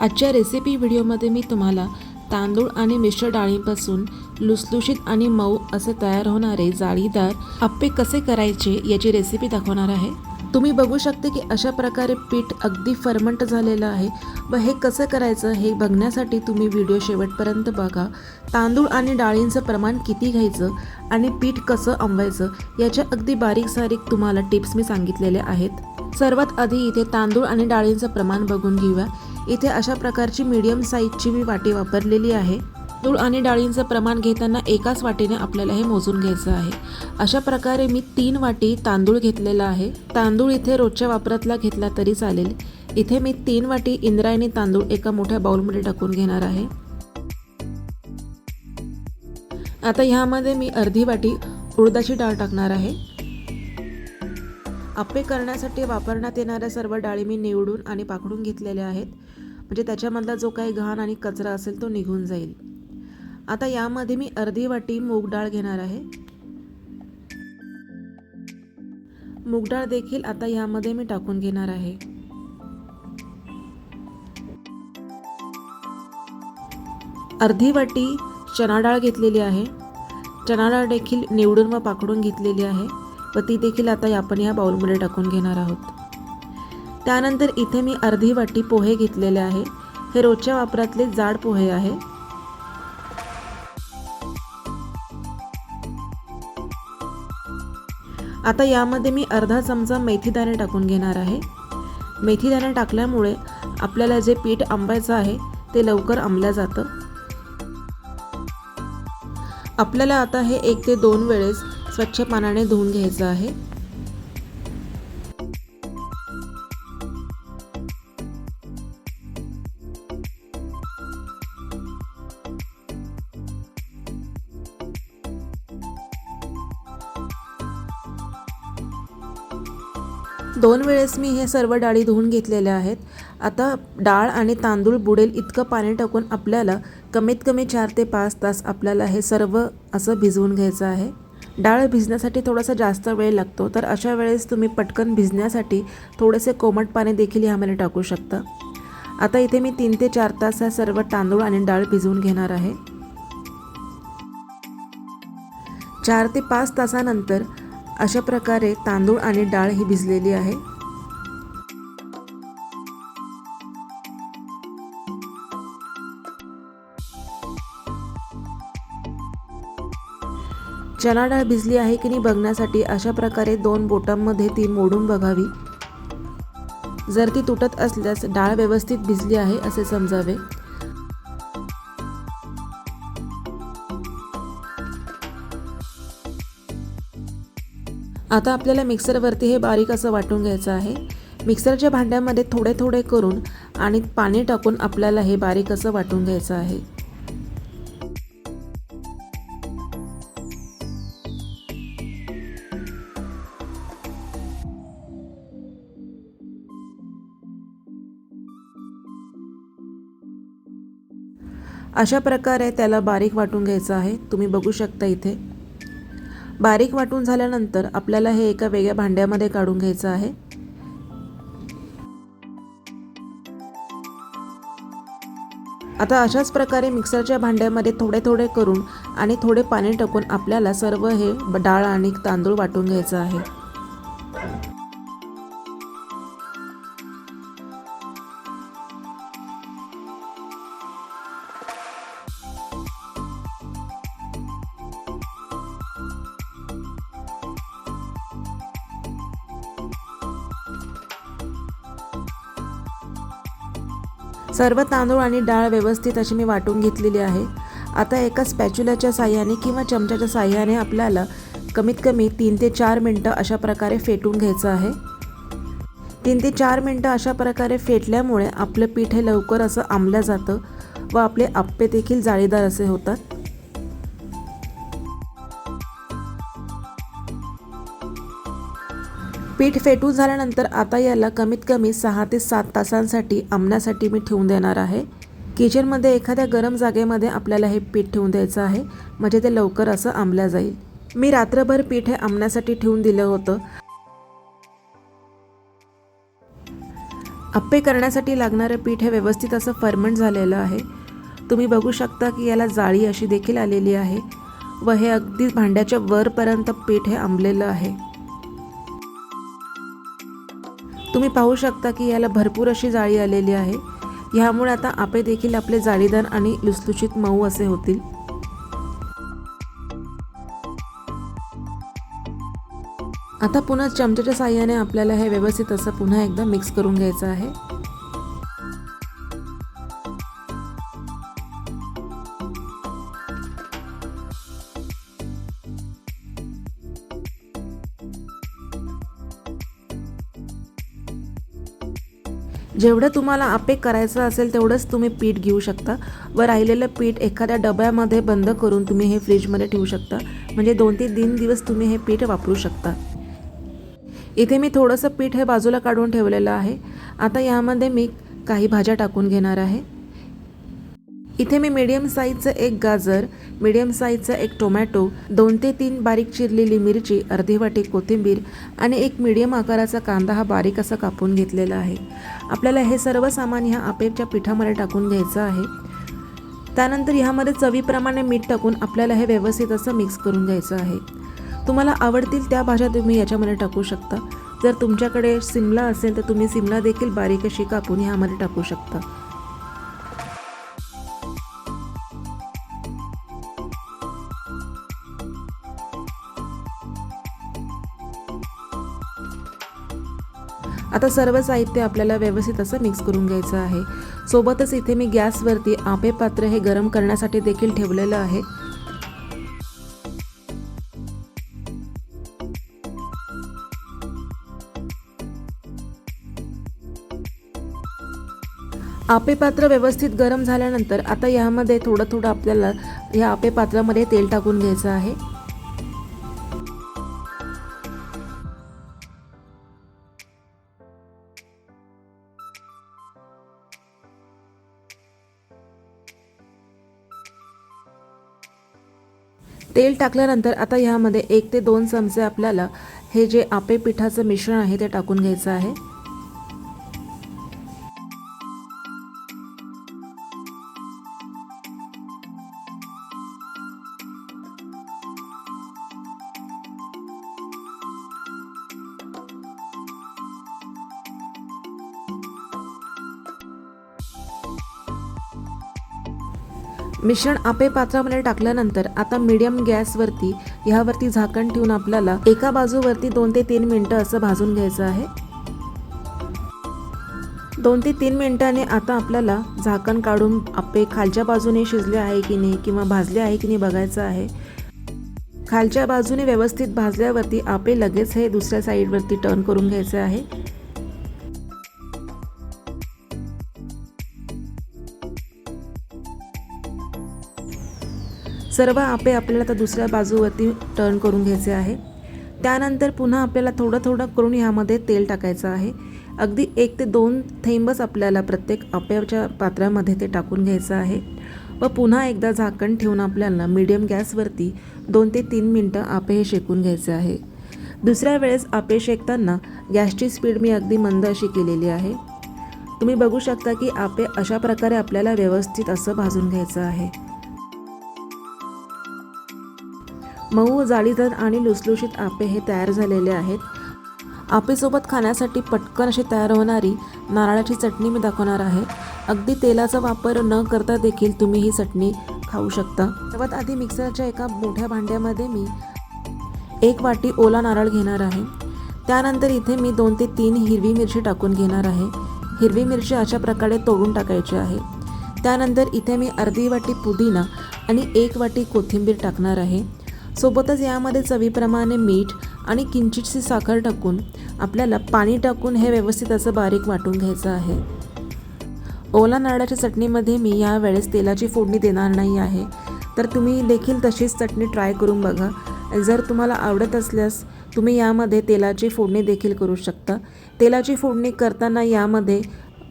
आजच्या रेसिपी व्हिडिओमध्ये मी तुम्हाला तांदूळ आणि मिश्र डाळीपासून लुसलुशीत आणि मऊ असे तयार होणारे जाळीदार आप्पे कसे करायचे याची रेसिपी दाखवणार आहे. तुम्ही बघू शकते की अशा प्रकारे पीठ अगदी फर्मंट झालेलं आहे. व हे कसं करायचं हे बघण्यासाठी तुम्ही व्हिडिओ शेवटपर्यंत बघा. तांदूळ आणि डाळींचं प्रमाण किती घ्यायचं आणि पीठ कसं आंबवायचं याच्या अगदी बारीक सारीक तुम्हाला टिप्स मी सांगितलेले आहेत. सर्वात आधी इथे तांदूळ आणि डाळींचं प्रमाण बघून घेऊया. इथे अशा प्रकारची मीडियम साईजची मी वाटी वापरलेली आहे. तूळ आणि डाळींचं प्रमाण घेताना एकाच वाटीने आपल्याला हे मोजून घ्यायचं आहे. अशा प्रकारे मी तीन वाटी तांदूळ घेतलेला आहे. तांदूळ इथे रोजच्या वापरातला घेतला तरी चालेल. इथे मी तीन वाटी इंद्रायणी तांदूळ एका मोठ्या बाउलमध्ये टाकून घेणार आहे. आता ह्यामध्ये मी अर्धी वाटी उडदाची डाळ टाकणार आहे. आप्पे करण्यासाठी वापरण्यात येणाऱ्या सर्व डाळी मी निवडून आणि पाकडून घेतलेल्या आहेत. म्हणजे त्याच्यामधला जो काही घाण आणि कचरा असेल तो निघून जाईल. आता यामध्ये मी अर्धी वाटी मूग डाळ घेणार आहे. मूग डाळ देखील आता यामध्ये मी टाकून घेणार आहे. अर्धी वाटी चणा डाळ घेतलेली आहे. चणा डाळ देखील निवडून व पाकडून घेतलेली आहे व ती देखील आता आपण या बाउलमध्ये टाकून घेणार आहोत. त्यानंतर इथे मी अर्धी वाटी पोहे घेतलेले आहे. हे रोजच्या वापरातले जाड पोहे आहे. आता यामध्ये मी अर्धा चमचा मेथीदाणे टाकून घेणार आहे. मेथीदाणे टाकल्यामुळे आपल्याला जे पीठ आंबायचं आहे ते लवकर आंबलं जातं. आपल्याला आता हे एक ते दोन वेळेस स्वच्छ पाण्याने धुवून घ्यायचं आहे. दोन वेळेस मी हे सर्व डाळी धुवून घेतलेल्या आहेत. आता डाळ आणि तांदूळ बुडेल इतकं पाणी टाकून आपल्याला कमीत कमी चार ते पाच तास आपल्याला हे सर्व असं भिजवून घ्यायचं आहे. डाळ भिजण्यासाठी थोडासा जास्त वेळ लागतो तर अशा वेळेस तुम्ही पटकन भिजण्यासाठी थोडेसे कोमट पाणी देखील ह्यामध्ये टाकू शकता. आता इथे मी तीन ते चार तास हा सर्व तांदूळ आणि डाळ भिजवून घेणार आहे. चार ते पाच तासानंतर अशा प्रकारे तांदूळ आणि डाळ ही भिजलेली आहे. चणा डाळ भिजली आहे की नाही बघण्यासाठी अशा प्रकारे दोन बोटांमध्ये ती मोडून बघावी. जर ती तुटत असल्यास डाळ व्यवस्थित भिजली आहे असे समजावे. आता आपल्याला मिक्सरवरती हे बारीक असं वाटून घ्यायचं आहे. मिक्सरच्या भांड्यामध्ये थोडे थोडे करून आणि पाणी टाकून आपल्याला हे बारीक असं वाटून घ्यायचं आहे. अशा प्रकारे त्याला बारीक वाटून घ्यायचं आहे. तुम्ही बघू शकता इथे. बारीक वाटून झाल्यानंतर आपल्याला हे एका वेगळ्या भांड्यामध्ये काढून घ्यायचं आहे. आता अशाच प्रकारे मिक्सरच्या भांड्यामध्ये थोडे थोडे करून आणि थोडे पाणी टाकून आपल्याला सर्व हे डाळ आणि तांदूळ वाटून घ्यायचं आहे. सर्व तांदूळ आणि डाळ व्यवस्थित अशी मी वाटून घेतलेली आहे. आता एका स्पॅच्युलाच्या साह्याने किंवा चमच्याच्या साह्याने आपल्याला कमीत कमी तीन ते चार मिनटं अशा प्रकारे फेटून घ्यायचं आहे. तीन ते चार मिनटं अशा प्रकारे फेटल्यामुळे आपलं पीठ हे लवकर असं आंबलं जातं व आपले आप्पे देखील जाळीदार असे होतात. पीठ फेटून झाल्यानंतर आता याला कमीत कमी सहा ते सात तासांसाठी आंबण्यासाठी मी ठेवून देणार आहे. किचनमध्ये एखाद्या गरम जागेमध्ये आपल्याला हे पीठ ठेवून द्यायचं आहे. म्हणजे ते लवकर असं आंबलं जाईल. मी रात्रभर पीठ हे आंबण्यासाठी ठेवून दिलं होतं. अप्पे करण्यासाठी लागणारं पीठ हे व्यवस्थित असं फर्मंट झालेलं आहे. तुम्ही बघू शकता की याला जाळी अशी देखील आलेली आहे व हे अगदी भांड्याच्या वरपर्यंत पीठ हे आंबलेलं आहे. तुम्ही पाहू शकता की याला भरपूर अशी जाळी आलेली आहे. ह्यामुळे आता आपे देखील आपले जाळीदार आणि लुसलुशीत मऊ असे होतील. आता पुन्हा चमच्याच्या साह्याने आपल्याला हे व्यवस्थित असं पुन्हा एकदा मिक्स करून घ्यायचं आहे. जेवढं तुम्हाला आपे करायचं असेल तेवढंच तुम्ही पीठ घेऊ शकता. व राहिलेलं पीठ एखाद्या डब्यामध्ये बंद करून तुम्ही हे फ्रीजमध्ये ठेवू शकता. म्हणजे दोन ते तीन दिवस तुम्ही हे पीठ वापरू शकता. इथे मी थोडंसं पीठ हे बाजूला काढून ठेवलेलं आहे. आता यामध्ये मी काही भाज्या टाकून घेणार आहे. इथे मी मीडियम साईजचं एक गाजर मीडियम साईजचं एक टोमॅटो दोन ते तीन बारीक चिरलेली मिरची अर्धी वाटी कोथिंबीर आणि एक मीडियम आकाराचा कांदा हा बारीक असा कापून घेतलेला आहे. आपल्याला हे सर्व सामान ह्या आपेच्या पिठामध्ये टाकून घ्यायचं आहे. त्यानंतर ह्यामध्ये चवीप्रमाणे मीठ टाकून आपल्याला हे व्यवस्थित असं मिक्स करून घ्यायचं आहे. तुम्हाला आवडतील त्या भाज्या तुम्ही याच्यामध्ये टाकू शकता. जर तुमच्याकडे सिमला असेल तर तुम्ही सिमला देखील बारीक अशी कापून ह्यामध्ये टाकू शकता. आता सर्व साहित्य आपल्याला व्यवस्थित असं मिक्स करून घ्यायचं आहे. सोबतच इथे मी गॅसवरती आपे पात्र हे गरम करण्यासाठी देखील ठेवलेलं आहे. आपे पात्र व्यवस्थित गरम झाल्यानंतर आता यामध्ये थोडं थोडं आपल्याला या आपे पात्रामध्ये तेल टाकून घ्यायचं आहे. तेल टाकल्यानंतर आता ह्यामध्ये एक ते दोन चमचे आपल्याला हे जे आपे पिठाचं मिश्रण आहे ते टाकून घ्यायचं आहे. मिश्रण आपे पात्रामध्ये टाकल्यानंतर आता मीडियम गॅसवरती ह्यावरती झाकण ठेवून आपल्याला एका बाजूवरती दोन ते तीन मिनटं असं भाजून घ्यायचं आहे. दोन ते तीन मिनिटांनी आता आपल्याला झाकण काढून आपे खालच्या बाजूने शिजले आहे की नाही किंवा भाजले आहे की नाही बघायचं आहे. खालच्या बाजूने व्यवस्थित भाजल्यावरती आपे लगेच हे दुसऱ्या साईडवरती टर्न करून घ्यायचे आहे. सर्व आपे आपल्याला तर दुसऱ्या बाजूवरती टर्न करून घ्यायचे आहे. त्यानंतर पुन्हा आपल्याला थोडं थोडं करून ह्यामध्ये तेल टाकायचं आहे. अगदी एक ते दोन थेंबच आपल्याला प्रत्येक आप्याच्या पात्रामध्ये ते टाकून घ्यायचं आहे. व पुन्हा एकदा झाकण ठेवून आपल्याला मीडियम गॅसवरती दोन ते तीन मिनटं आपे हे शेकून घ्यायचे आहे. दुसऱ्या वेळेस आपे शेकताना गॅसची स्पीड मी अगदी मंद अशी केलेली आहे. तुम्ही बघू शकता की आपे अशा प्रकारे आपल्याला व्यवस्थित असं भाजून घ्यायचं आहे. मऊ जाळीदार आणि लुसलुशीत आपे हे तयार झालेले आहेत. आपेसोबत खाण्यासाठी पटकन अशी तयार होणारी नारळाची चटणी मी दाखवणार आहे. अगदी तेलाचा वापर न करता देखील तुम्ही ही चटणी खाऊ शकता. सर्वात आधी मिक्सरच्या एका मोठ्या भांड्यामध्ये मी एक वाटी ओला नारळ घेणार आहे. त्यानंतर इथे मी दोन ते तीन हिरवी मिरची टाकून घेणार आहे. हिरवी मिरची अशा प्रकारे तोडून टाकायची आहे. त्यानंतर इथे मी अर्धी वाटी पुदिना आणि एक वाटी कोथिंबीर टाकणार आहे. सोबतच यामध्ये चवीप्रमाणे मीठ आणि किंचितशी साखर टाकून आपल्याला पाणी टाकून हे व्यवस्थित असं बारीक वाटून घ्यायचं आहे. ओला नारळाच्या चटणीमध्ये मी यावेळेस तेलाची फोडणी देणार नाही आहे. तर तुम्ही देखील तशीच चटणी ट्राय करून बघा. जर तुम्हाला आवडत असल्यास तुम्ही यामध्ये तेलाची फोडणी देखील करू शकता. तेलाची फोडणी करताना यामध्ये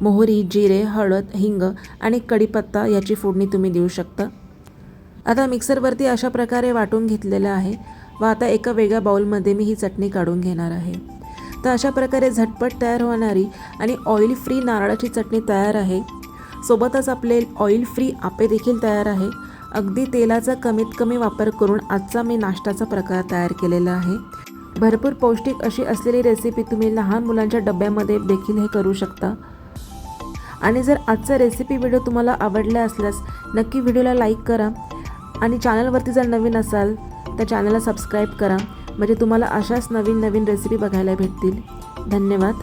मोहरी जिरे हळद हिंग आणि कढीपत्ता याची फोडणी तुम्ही देऊ शकता. आता मिक्सरवरती अशा प्रकारे वाटून घेतलेलं आहे. व आता एका वेगळ्या बाउलमध्ये मी ही चटणी काढून घेणार आहे. तर अशा प्रकारे झटपट तयार होणारी आणि ऑइल फ्री नारळाची चटणी तयार आहे. सोबतच आपले ऑइल फ्री आपे देखील तयार आहे. अगदी तेलाचा कमीत कमी वापर करून आजचा मी नाश्त्याचा प्रकार तयार केलेला आहे. भरपूर पौष्टिक अशी असलेली रेसिपी तुम्ही लहान मुलांच्या डब्यामध्ये देखील हे करू शकता. आणि जर आजचा रेसिपी व्हिडिओ तुम्हाला आवडला असल्यास नक्की व्हिडिओला लाईक करा. आणि चॅनलवरती जर नवीन असाल तर चॅनलला सबस्क्राईब करा. म्हणजे तुम्हाला अशाच नवीन नवीन रेसिपी बघायला भेटतील. धन्यवाद.